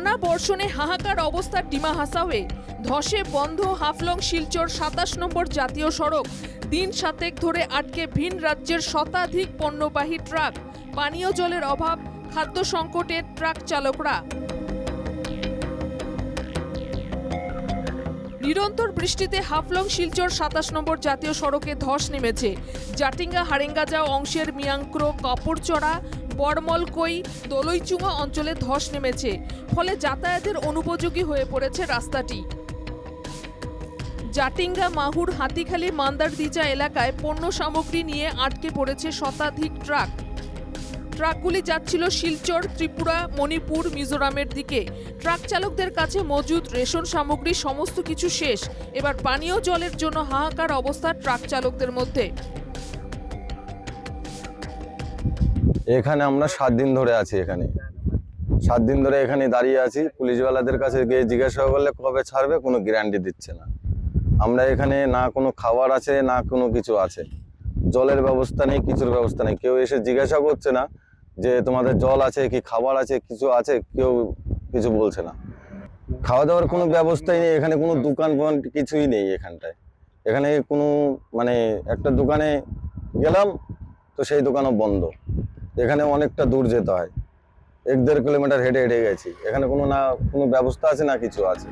টানা বর্ষণে হাহাকার অবস্থা ডিমা হাসাওয়ে। ধসে বন্ধ হাফলং শিলচর সাতাশ নম্বর জাতীয় সড়ক। দিন সাতেক ধরে আটকে ভিন রাজ্যের শতাধিক পণ্যবাহী ট্রাক। পানীয় জলের অভাব, খাদ্য সংকটে ট্রাক চালকরা। নিরন্তর বৃষ্টিতে হাফলং শিলচর সাতাশ নম্বর জাতীয় সড়কে ধস নেমেছে। জাটিঙ্গা হারেঙ্গা অংশের মিয়াংক্রো, কাপড়চড়া বড়মলকই দলইচুঙা অঞ্চলে ধস নেমেছে, ফলে যাতায়াতের অনুপযোগী হয়ে পড়েছে রাস্তাটি। জাটিঙ্গা মাহুর হাতিখালি মান্দারদিচা এলাকায় পণ্য সামগ্রী নিয়ে আটকে পড়েছে শতাধিক ট্রাক। ট্রাকগুলি যাচ্ছিল শিলচর, ত্রিপুরা, মণিপুর, মিজোরামের দিকে। ট্রাক চালকদের কাছে মজুদ রেশন সামগ্রী, সমস্ত কিছু শেষ। এবার পানীয় জলের জন্য হাহাকার অবস্থা ট্রাক চালকদের মধ্যে। এখানে আমরা সাত দিন ধরে আছি এখানে। সাত দিন ধরে এখানে দাঁড়িয়ে আছি। পুলিশওয়ালাদের কাছে গিয়ে জিজ্ঞাসা করলে কবে ছাড়বে কোনো গ্যারান্টি দিচ্ছে না। আমরা এখানে না কোনো খাবার আছে, না কোনো কিছু আছে। জলের ব্যবস্থা নেই, কিছুর ব্যবস্থা নেই। কেউ এসে জিজ্ঞাসা করছে না যে তোমাদের জল আছে কি খাবার আছে, কিছু আছে? কেউ কিছু বলছে না। খাওয়া দাওয়ার কোনো ব্যবস্থাই নেই। এখানে কোনো দোকান কিছুই নেই এখানটায়। এখানে কোনো মানে একটা দোকানে গেলাম, তো সেই দোকানও বন্ধ। এখানে অনেকটা দূর যেতে হয়। এক দেড় কিলোমিটার হেঁটে হেঁটে গেছি। এখানে কোনো না কোনো ব্যবস্থা আছে না কিছু আছে?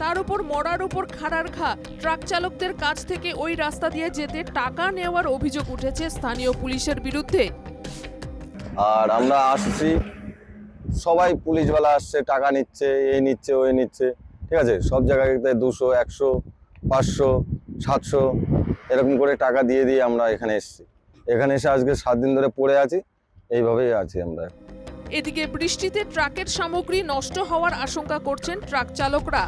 তার উপর মরার উপর খাড়ার খা ট্রাক চালকদের কাছ থেকে ওই রাস্তা দিয়ে যেতে টাকা নেওয়ার অভিযোগ উঠেছে স্থানীয় পুলিশের বিরুদ্ধে। আর আমরা আসছি সবাই পুলিশওয়ালা আসছে টাকা নিচ্ছে এই নিচ্ছে ওই নিচ্ছে ঠিক আছে? সব জায়গায় দুশো একশো পাঁচশো সাতশো এরকম করে টাকা দিয়ে দিয়ে আমরা এখানে এসেছি। এখানে এসে আজকে সাত দিন ধরে পড়ে আছি এইভাবেই আছি আমরা এদিকে বৃষ্টিতে ট্রাকের সামগ্রী নষ্ট হওয়ার আশঙ্কা করছেন ট্রাক চালকরা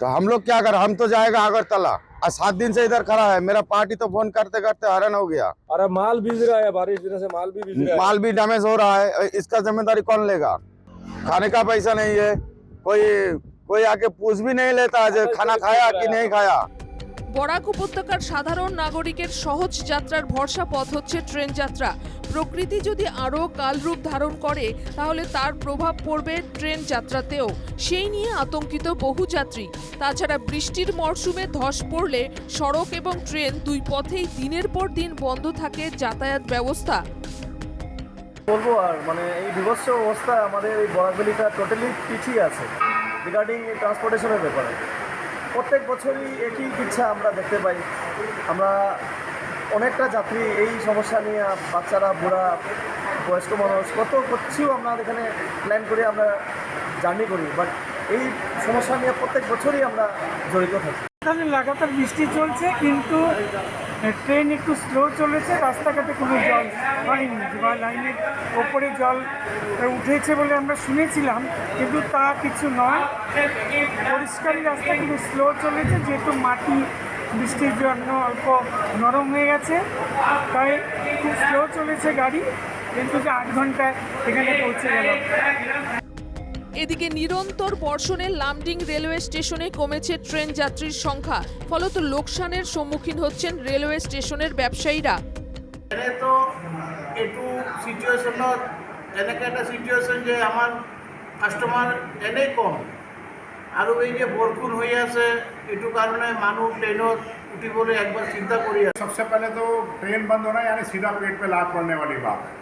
तो हम लोग क्या कर हम तो जाएगा अगरतला आज सात दिन से इधर खड़ा है मेरा पार्टी तो फोन करते करते हैरान हो गया अरे माल भीज रहा है बारिश गिरने से माल भी भीज रहा है माल भी डैमेज हो रहा है इसका जिम्मेदारी कौन लेगा खाने का पैसा नहीं है कोई कोई आके पूछ भी नहीं लेता आज खाना खाया कि नहीं खाया বরাক উপত্যকার সাধারণ নাগরিকের সহজ যাত্রার ভরসা পথ হচ্ছে ট্রেন যাত্রা। প্রকৃতি যদি আরও কালরূপ ধারণ করে, তাহলে তার প্রভাব পড়বে ট্রেন যাত্রাতেও। সেই নিয়ে আতঙ্কিত বহু যাত্রী। তাছাড়া বৃষ্টির মরশুমে ধস পড়লে সড়ক এবং ট্রেন দুই পথেই দিনের পর দিন বন্ধ থাকে যাতায়াত ব্যবস্থা। বলব আর মানে এই বিভৎস অবস্থায় আমাদের এই বরাকবেলিটা টোটালি পিছিয়ে আছে। রিগার্ডিং ট্রান্সপোর্টেশনের ব্যাপারে। প্রত্যেক বছরই একই ইচ্ছা আমরা দেখতে পাই। আমরা অনেকটা যাত্রী এই সমস্যা নিয়ে বাচ্চারা, বুড়া, বয়স্ক মানুষ, কত কিছু আমরা এখানে প্ল্যান করে আমরা জার্নি করি বাট এই সমস্যা নিয়ে প্রত্যেক বছরই আমরা জড়িত থাকি। এখানে লাগাতার বৃষ্টি চলছে, কিন্তু ট্রেন একটু স্লো চলেছে, রাস্তাঘাটে কোনো জল হয়নি, বা লাইনের ওপরে জল উঠেছে বলে আমরা শুনেছিলাম, কিন্তু তা কিছু নয়। পরিষ্কারই রাস্তা কিন্তু স্লো চলেছে, যেহেতু মাটি, বৃষ্টির জন্য অল্প নরম হয়ে গেছে, তাই খুব স্লো চলেছে গাড়ি, কিন্তু যে আট ঘন্টায় এখানে পৌঁছে গেল এদিকে নিরন্তর বর্ষণে লামডিং রেলওয়ে স্টেশনে কমেছে ট্রেন যাত্রীর সংখ্যা ফলত লোকসানের সম্মুখীন হচ্ছেন ৰেলৱে স্টেশনের ব্যবসায়ীরা এনে তো এইটো চিটুৱেশ্যনত এনেকৈ এটা চিটুৱেশ্যন যে আমাৰ কাষ্টমাৰ এনেই কম আৰু এই যে বৰষুণ হৈ আছে এইটো কাৰণে মানুহ ট্ৰেইনত উঠিবলৈ একবাৰ চিন্তা কৰি আছে सबसे पहले तो ट्रेन बंद होना यानी सीधा पेट पे लात पड़ने वाली बात है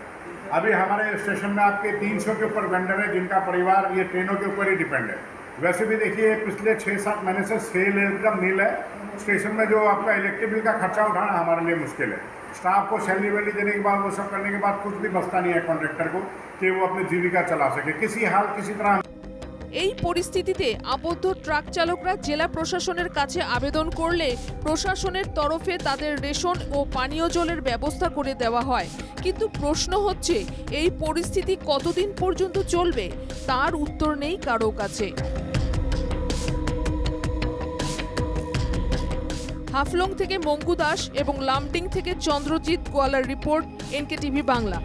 अभी हमारे स्टेशन में आपके 300 के ऊपर वेंडर है जिनका परिवार ये ट्रेनों के ऊपर ही डिपेंड है वैसे भी देखिए पिछले छः सात महीने से सेल एकदम नील है स्टेशन में जो आपका इलेक्ट्रिक बिल का खर्चा उठाना हमारे लिए मुश्किल है स्टाफ को सैलरी वैलरी देने के बाद वो सब करने के बाद कुछ भी बचता नहीं है कॉन्ट्रेक्टर को कि वो अपनी जीविका चला सके किसी हाल किसी तरह এই পরিস্থিতিতে আবদ্ধ ট্রাক চালকরা জেলা প্রশাসনের কাছে আবেদন করলে প্রশাসনের তরফে তাদের রেশন ও পানীয় জলের ব্যবস্থা করে দেওয়া হয় কিন্তু প্রশ্ন হচ্ছে, এই পরিস্থিতি কতদিন পর্যন্ত চলবে? তার উত্তর নেই কারও কাছে। হাফলং থেকে মঙ্গু দাস এবং লামডিং থেকে চন্দ্রজিৎ গোয়ালার রিপোর্ট এনকে টিভি বাংলা।